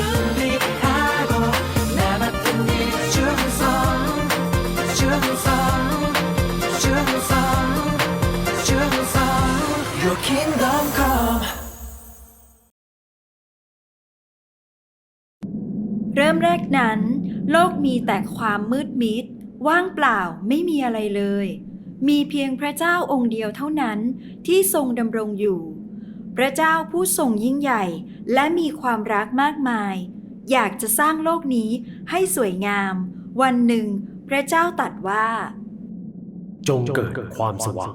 준비하고 나 맡은 일 충성 충성 충성 충성 Your kingdom come เริ่มแรกนั้น โลกมีแต่ความมืดมิด ว่างเปล่าไม่มีอะไรเลย มีเพียงพระเจ้าองค์เดียวเท่านั้นที่ทรงดำรงอยู่ พระเจ้าผู้ทรงยิ่งใหญ่ และมีความรักมากมาย อยากจะสร้างโลกนี้ให้สวยงาม วันหนึ่ง พระเจ้าตรัดว่า จงเกิดความสว่าง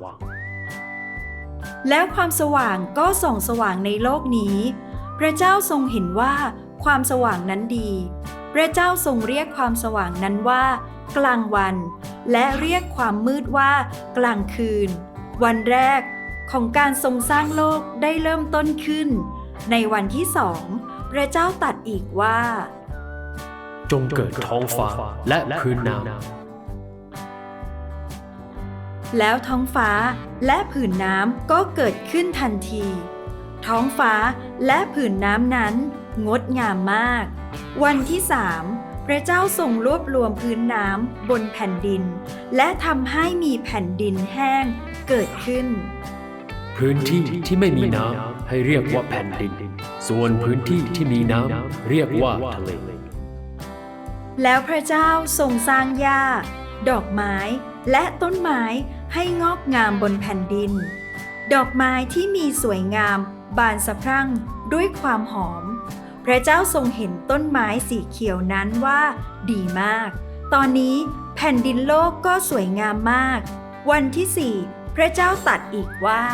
แล้วความสว่างก็ส่องสว่างในโลกนี้ พระเจ้าทรงเห็นว่าความสว่างนั้นดี พระเจ้าทรงเรียกความสว่างนั้นว่า กลางวัน และเรียกความมืดว่า กลางคืน วันแรกของการทรงสร้างโลกได้เริ่มต้นขึ้น ในวันที่สองพระเจ้าตรัดอีกว่า จงเกิดท้องฟ้าและพื้นน้ำแล้วท้องฟ้าและผืนน้ำก็เกิดขึ้นทันที ท้องฟ้าและผืนน้ำนั้น งดงามมาก วันที่สามพระเจ้าทรงรวบรวมพื้นน้ำบนแผ่นดิน และทำให้มีแผ่นดินแห้งเกิดขึ้น พื้นที่ที่ไม่มีน้ำให้เรียกว่าแผ่นดิน ส่วนพื้นที่ที่มีน้ำเรียกว่าทะเล แล้วพระเจ้าทรงสร้างหญ้า ดอกไม้ และต้นไม้ให้งอกงามบนแผ่นดิน ดอกไม้ที่มีสวยงามบานสะพรั่งด้วยความหอม พระเจ้าทรงเห็นต้นไม้สีเขียวนั้นว่า ดีมาก ตอนนี้แผ่นดินโลกก็สวยงามมาก วันที่สี่พระเจ้าตัดอีกว่า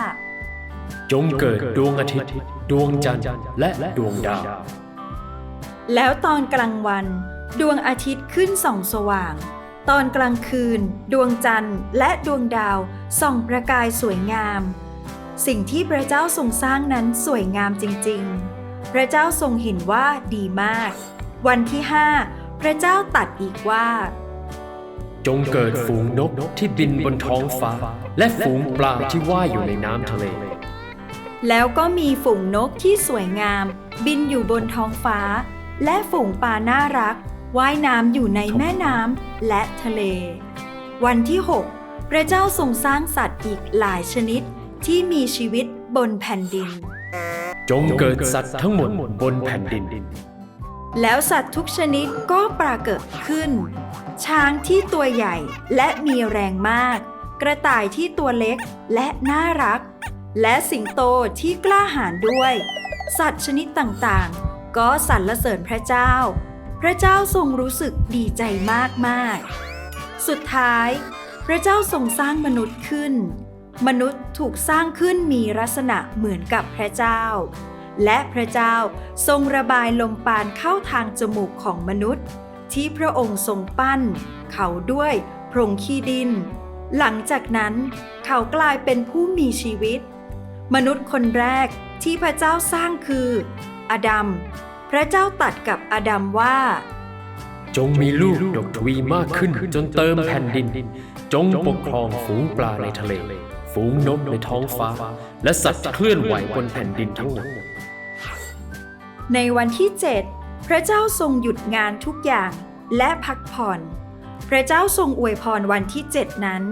จงเกิดดวงอาทิตย์ ดวงจันทร์ และดวงดาว แล้วตอนกลางวัน ดวงอาทิตย์ขึ้นส่องสว่าง ตอนกลางคืน ดวงจันทร์ และดวงดาวส่องประกายสวยงาม สิ่งที่พระเจ้าทรงสร้างนั้นสวยงามจริง ๆ พระเจ้าทรงเห็นว่าดีมาก วันที่ห้าพระเจ้าตรัดอีกว่าจงเกิดฝูงนกที่บินบนท้องฟ้า และฝูงปลาที่ว่ายอยู่ในน้ำทะเล แล้วก็มีฝูงนกที่สวยงาม บินอยู่บนท้องฟ้า และฝูงปลาน่ารัก ว่ายน้ำอยู่ในแม่น้ำและทะเล วันที่ 6 พระเจ้าทรงสร้างสัตว์อีกหลายชนิดที่มีชีวิตบนแผ่นดิน จงเกิดสัตว์ทั้งหมดบนแผ่นดิน แล้วสัตว์ทุกชนิดก็ปรากฏขึ้น ช้างที่ตัวใหญ่และมีแรงมาก กระต่ายที่ตัวเล็กและน่ารัก และสิงโตที่กล้าหาญด้วย สัตว์ชนิดต่างๆ ก็สรรเสริญพระเจ้า พระเจ้าทรงรู้สึกดีใจมากๆ สุดท้าย พระเจ้าทรงสร้างมนุษย์ขึ้น มนุษย์ถูกสร้างขึ้นมีลักษณะเหมือนกับพระเจ้า และพระเจ้าทรงระบายลมปานเข้าทางจมูกของมนุษย์ ที่พระองค์ทรงปั้น เขาด้วยโพรงขี้ดิน หลังจากนั้นเขากลายเป็นผู้มีชีวิต มนุษย์คนแรกที่พระเจ้าสร้างคืออดัม พระเจ้าตรัดกับอดัมว่า จงมีลูกดกทวีมากขึ้นจนเติมแผ่นดิน จงปกครองฝูงปลาในทะเล ฝูงนกในท้องฟ้า และสัตว์เคลื่อนไหวบนแผ่นดินทั้งหมด ในวันที่7พระเจ้าทรงหยุดงานทุกอย่างและพักผ่อน พระเจ้าทรงอวยพรวันที่7นั้น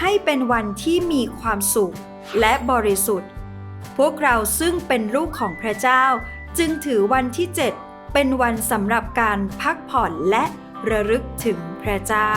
ให้เป็นวันที่มีความสุขและบริสุทธิ์ พวกเราซึ่งเป็นลูกของพระเจ้า จึงถือวันที่ 7 เป็นวันสำหรับการพักผ่อนและระลึกถึงพระเจ้า